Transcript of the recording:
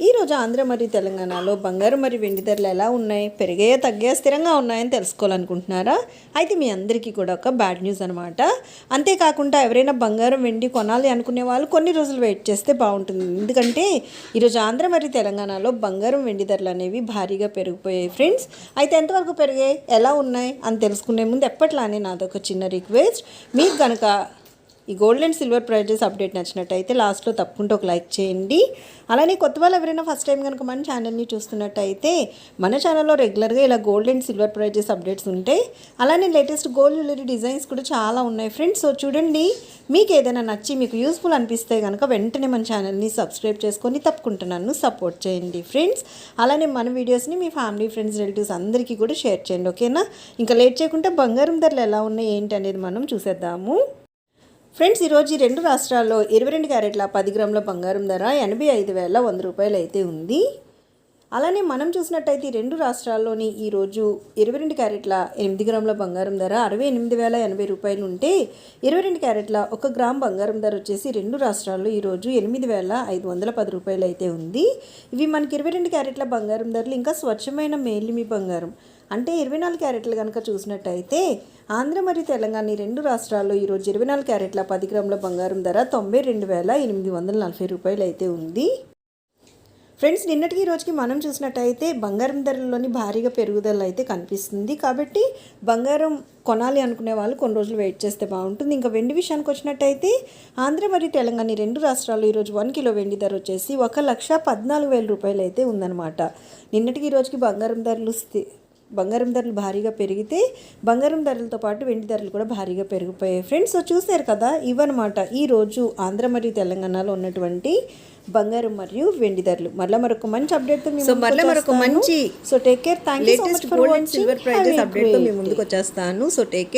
ఈరోజు ఆంధ్ర మరియు తెలంగాణలో బంగారు మరియు వెండి ధరలు ఎలా ఉన్నాయి? పెరిగాయా తగ్గాయా స్థిరంగా ఉన్నాయని తెలుసుకోవాలనుకుంటున్నారా? అయితే మీ అందరికీ కూడా ఒక బ్యాడ్ న్యూస్ అనమాట అంతేకాకుండా ఎవరైనా బంగారం వెండి కొనాలి అనుకునే వాళ్ళు కొన్ని రోజులు వెయిట్ చేస్తే బాగుంటుంది. ఎందుకంటే ఈరోజు ఆంధ్ర మరియు తెలంగాణలో బంగారం వెండి ధరలు అనేవి భారీగా పెరిగిపోయాయి ఫ్రెండ్స్. అయితే ఎంతవరకు పెరిగాయి ఎలా ఉన్నాయి అని తెలుసుకునే ముందు ఎప్పట్లానే నాదొక చిన్న రిక్వెస్ట్. మీకు కనుక ఈ gold and silver prices update నచ్చినట్టయితే లాస్ట్లో తప్పకుండా ఒక లైక్ చేయండి. అలానే కొత్త వాళ్ళు ఎవరైనా ఫస్ట్ టైం కనుక మన ఛానల్ని చూస్తున్నట్టయితే మన ఛానల్లో రెగ్యులర్గా ఇలా gold and silver prices updates ఉంటాయి అలానే లేటెస్ట్ గోల్డ్ జ్యువెలరీ డిజైన్స్ కూడా చాలా ఉన్నాయి ఫ్రెండ్స్ సో చూడండి మీకు ఏదైనా నచ్చి మీకు యూస్ఫుల్ అనిపిస్తే కనుక వెంటనే మన ఛానల్ని సబ్స్క్రైబ్ చేసుకొని తప్పకుండా నన్ను సపోర్ట్ చేయండి ఫ్రెండ్స్ అలానే మన వీడియోస్ని మీ ఫ్యామిలీ ఫ్రెండ్స్ రిలేటివ్స్ అందరికీ కూడా షేర్ చేయండి ఓకేనా ఇంకా లేట్ చేయకుండా బంగారం ధరలు ఎలా ఉన్నాయి ఏంటి అనేది మనం చూసేద్దాము. ఫ్రెండ్స్ ఈరోజు ఈ రెండు రాష్ట్రాల్లో ఇరవై రెండు క్యారెట్ల పది గ్రాముల బంగారం ధర ఎనభై ఐదు వేల వంద రూపాయలు అయితే ఉంది. అలానే మనం చూసినట్టయితే రెండు రాష్ట్రాల్లోని ఈరోజు ఇరవై రెండు క్యారెట్ల ఎనిమిది గ్రాముల బంగారం ధర అరవై ఎనిమిది వేల ఎనభై రూపాయలు ఉంటే ఇరవై రెండు క్యారెట్ల ఒక గ్రామ్ బంగారం ధర వచ్చేసి రెండు రాష్ట్రాల్లో ఈరోజు ఎనిమిది వేల ఐదు వందల పది రూపాయలు అయితే ఉంది. ఇవి మనకి ఇరవై రెండు క్యారెట్ల బంగారం ధరలు ఇంకా స్వచ్ఛమైన మేలిమి బంగారం. అంటే ఇరవై నాలుగు క్యారెట్లు కనుక చూసినట్టయితే ఆంధ్ర మరియు తెలంగాణ రెండు రాష్ట్రాల్లో ఈరోజు ఇరవై నాలుగు క్యారెట్ల పది గ్రాముల బంగారం ధర తొంభై రెండు వేల ఎనిమిది వందల నలభై రూపాయలు అయితే ఉంది. ఫ్రెండ్స్ నిన్నటికి ఈ రోజుకి మనం చూసినట్టయితే బంగారం ధరల్లోని భారీగా పెరుగుదల అయితే కనిపిస్తుంది. కాబట్టి బంగారం కొనాలి అనుకునే వాళ్ళు కొన్ని రోజులు వెయిట్ చేస్తే బాగుంటుంది. ఇంకా వెండి విషయానికి వచ్చినట్టయితే ఆంధ్ర మరియు తెలంగాణ రెండు రాష్ట్రాల్లో ఈరోజు వన్ కిలో వెండి ధర వచ్చేసి ఒక లక్ష పద్నాలుగు వేల రూపాయలు అయితే ఉందన్నమాట. నిన్నటికి ఈ రోజుకి బంగారం ధరలు స్థి బంగారం ధరలు భారీగా పెరిగితే బంగారం ధరలతో పాటు వెండి ధరలు కూడా భారీగా పెరిగిపోయాయి. ఫ్రెండ్స్ సో చూశారు కదా ఇవన్నమాట ఈరోజు ఆంధ్ర మరియు తెలంగాణలో ఉన్నటువంటి బంగారం మరియు వెండి ధరలు. మళ్ళీ మరొక మంచి అప్డేట్ సో మళ్ళీ మరొక మంచి so take care thank you latest gold and silver prices అప్డేట్తో మీ ముందుకు వచ్చేస్తాను. So take